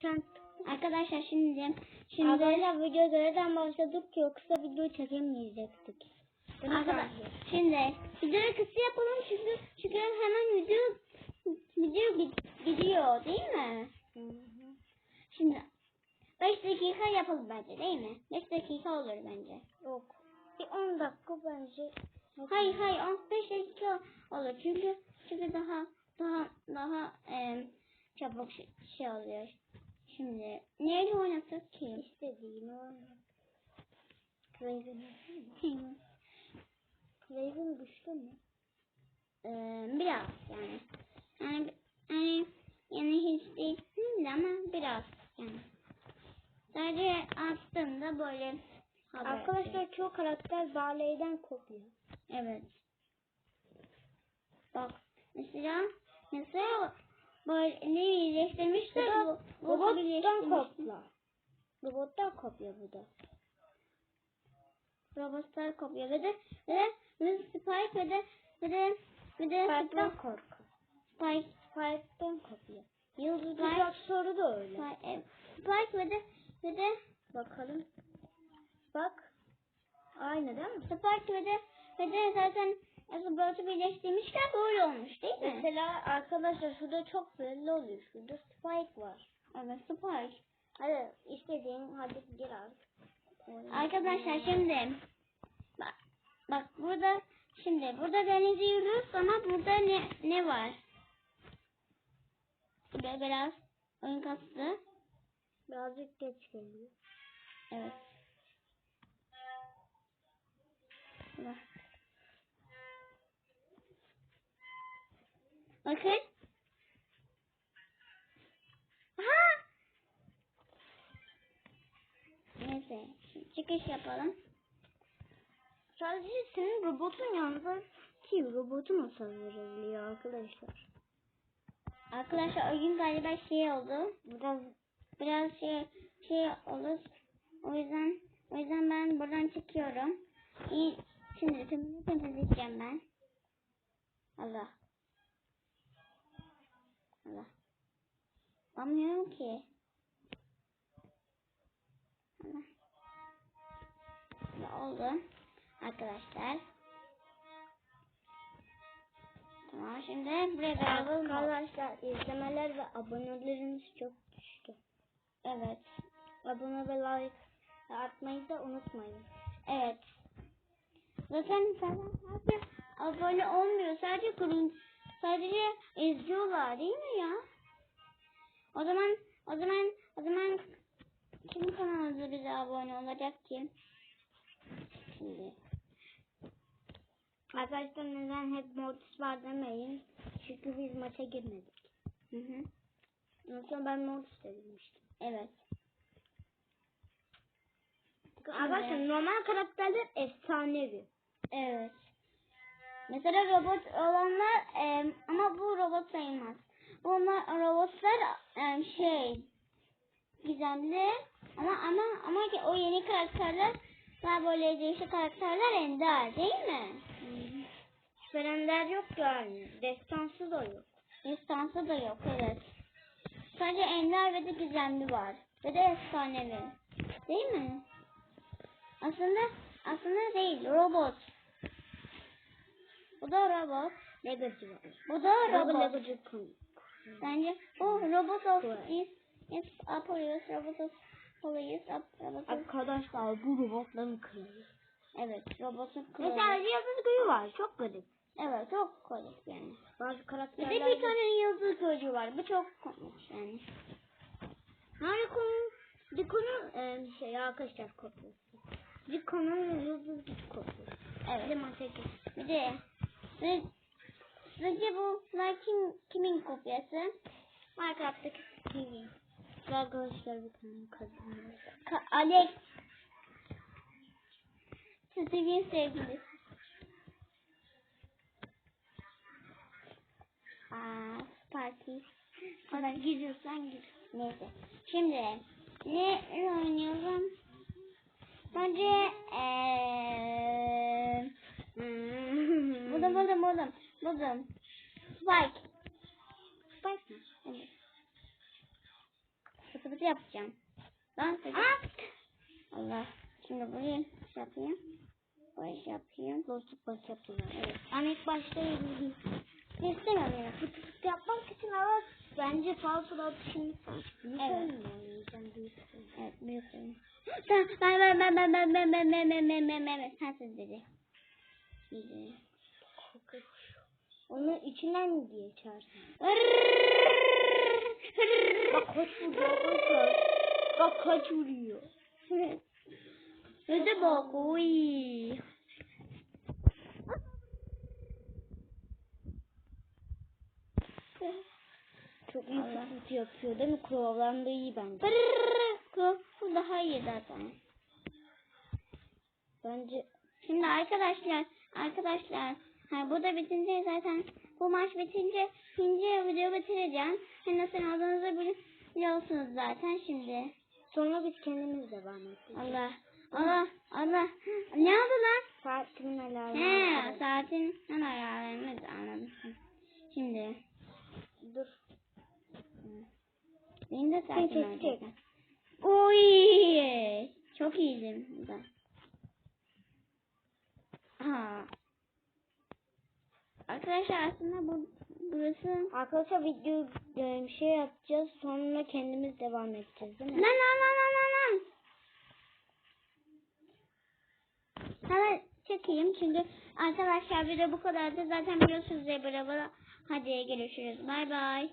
Tent. Arkadaşlar şimdi şimdi Arkadaşlar video nereden başladık yoksa video çekemeyecektik. Arkadaşlar şimdi videoyu kısa yapalım çünkü çünkü hemen video video gid- gidiyor değil mi? Hı hı. Şimdi 5 dakika yapalım bence değil mi? 5 dakika olur bence. Yok. Bir 10 dakika bence. Hayır hayır 15 dakika olur çünkü çünkü daha daha daha e, çabuk şey, şey oluyor. Şimdi neyle oynasak ki? İstediğini oyna. Craven mı? Craven güçlü mü? e, biraz yani. Yani yani yani hiç değil de ama biraz yani. Sadece attığımda böyle haber. Arkadaşlar çoğu karakter Barley'den kopya. Evet. Bak mesela mesela ne iyileştirmişler bu Robottan kopya. Robottan kopya bu da. Robotlar kopya ve de ve de, ve de Spike ve de ve de ve de Spike'dan Spike korku. Spike Spike'dan kopya. Yıldız Spike- Uzak soru da öyle. Spike, e, Spike ve de ve de Bakalım. Bak. Aynı değil mi? Spike ve de ve de zaten Robot'u birleştirmişler böyle olmuş değil mi? Mesela arkadaşlar şurada çok belli oluyor. Şurada Spike var. Evet Spike. Hadi istediğin hadi gir artık. Arkadaşlar şimdi bak, bak burada şimdi burada denizi yürüyoruz ama burada ne ne var? Burada biraz oyun kastı. Birazcık geç geliyor. Evet. Burada. Bakın. Aha! Neyse. Şimdi çıkış yapalım. Sadece senin robotun yalnız ki robotun hasar veriliyor arkadaşlar. Arkadaşlar oyun galiba şey oldu. Biraz Biraz şey şey olur. O yüzden o yüzden ben buradan çıkıyorum. İyi. Şimdi tümünü temizleyeceğim ben. Allah. Allah. Yapamıyorum ki. Allah. Ne oldu? Arkadaşlar. Tamam şimdi buraya beraber arkadaşlar izlemeler ve abonelerimiz çok düştü. Evet. Abone ve like atmayı da unutmayın. Evet. Zaten sadece abone olmuyor. Sadece kurun sadece izliyorlar değil mi ya? O zaman o zaman o zaman kim kanalımıza bize abone olacak ki? Şimdi. Arkadaşlar neden hep modus var demeyin. Çünkü biz maça girmedik. Hı hı. Yoksa ben modus demiştim. Evet. Arkadaşlar normal karakterler efsanevi. Evet. Mesela robot olanlar em, ama bu robot sayılmaz. Bunlar robotlar em, şey gizemli ama ama ama ki o yeni karakterler daha böyle değişik karakterler ender değil mi? Süperender yok yani. Destansı da yok. Destansı da yok evet. Sadece ender ve de gizemli var. Ve de efsanevi. Değil mi? Aslında aslında değil robot. Bu da robot. Legacy var. Bu da Double robot. Legacy. Bence bu robot of is is Apollonius robot of up robot Arkadaşlar bu robotların kralı. evet robotun kralı. Mesela yıldız gücü var. Çok garip. Evet çok komik yani. Bazı Bir karakterler... de bir tane yıldız gözü var. Bu çok komik yani. Harikon, Diko'nun e, şey arkadaşlar kopyası. Diko'nun yıldız kopyası. Evet. Limon 8. Bir de bir, Sizce bu kim, kimin kopyası? Minecraft'taki TV. Arkadaşlar bir tane var. Ka- Alex. Steve'in sevgilisi. Aa, parti. Hadi gidiyorsan git. Neyse. Şimdi ne oynuyorum? Bence eee Hmm. buldum buldum buldum. Spike. Spike mi? Evet. pıtı pıtı yapacağım. Dans edeceğim. Allah. Şimdi buraya şey yapayım. Buraya şey yapayım. Dostluk baş yaptılar. Evet. Ben ilk başta yürüdüm. İstemiyorum yani. Fıt fıt yapmak için ama bence falso da şimdi büyük Evet. büyük. Evet büyük benim. Sen ben ben ben ben ben ben ben ben ben ben ben ben ben sensiz dedi. Şimdi. Onu içinden içersin? Bak kaç vuruyor arkadaşlar. Bak kaç vuruyor. Öde bak oy. Çok iyi fıt yapıyor değil mi? Kurallarında da iyi bence. Bu daha iyi zaten. Bence Şimdi arkadaşlar, arkadaşlar, ha, bu da bitince zaten bu maç bitince ikinci video bitireceğim. Hani nasıl olduğunuzu bili- biliyorsunuz zaten şimdi. sonra biz kendimiz devam edeceğiz. Allah, Allah, Allah. Ne oldu lan? Saat kimin alarmı? He, saatin hemen ayarlarımız anladım. Şimdi, Dur. benim de saatim var. Oy, çok iyiydim burada. Arkadaşlar aslında bu burası Arkadaşlar video e, şey yapacağız. Sonra kendimiz devam edeceğiz değil Lan mi? lan lan lan lan lan. Hemen çekeyim çünkü arkadaşlar video bu kadardı. Zaten biliyorsunuz beraber. Hadi görüşürüz. Bay bay.